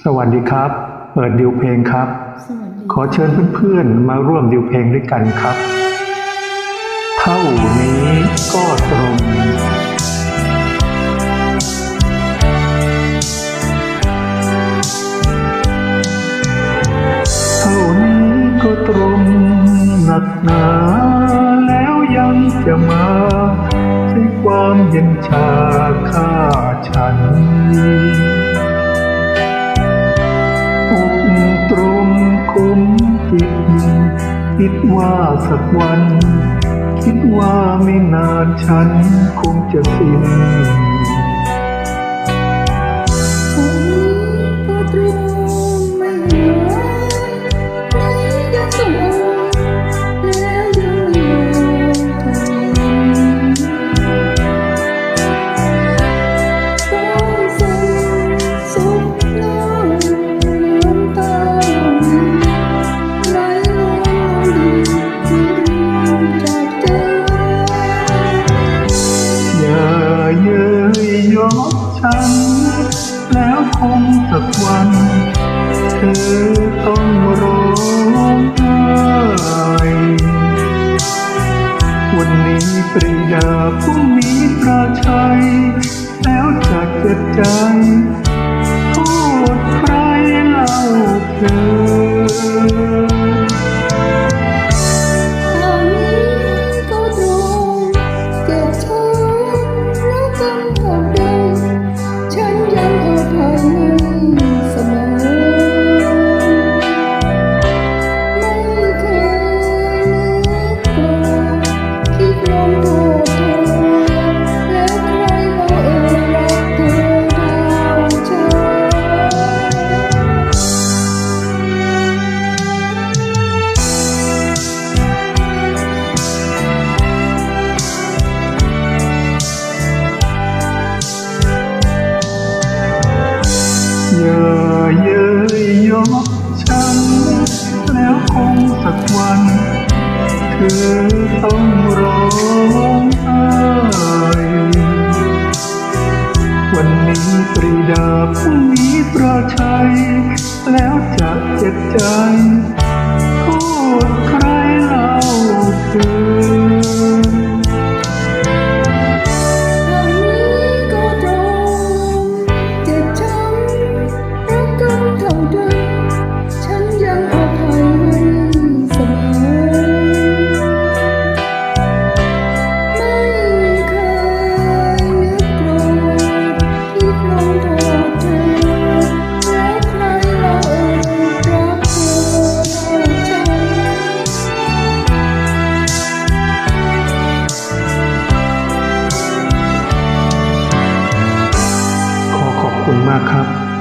สวัสดีครับ เปิดดิวเพลงครับสวัสดีขอเชิญเพื่อนๆ มาร่วมดิวเพลงด้วยกันครับ เท่านี้ก็ตรงเท่านี้ก็ตรงหนักหนาแล้วยังจะมาใช้ความเย็นชาฆ่าฉัน รงคมจิตคิดว่าสักวัน คิดว่าไม่นานฉันคงจะสิ้น คงสักวันเธอต้องร้องไห้วันนี้ปริยาพรุ่งนี้ประชัย แล้วจะเจ็บใจ ยยอกฉัน แล้วคงสักวัน เธอต้องร้องไห้วันนี้ปรีดาพรุ่งนี้ประชัย แล้วจะเจ็บใจ มากครับ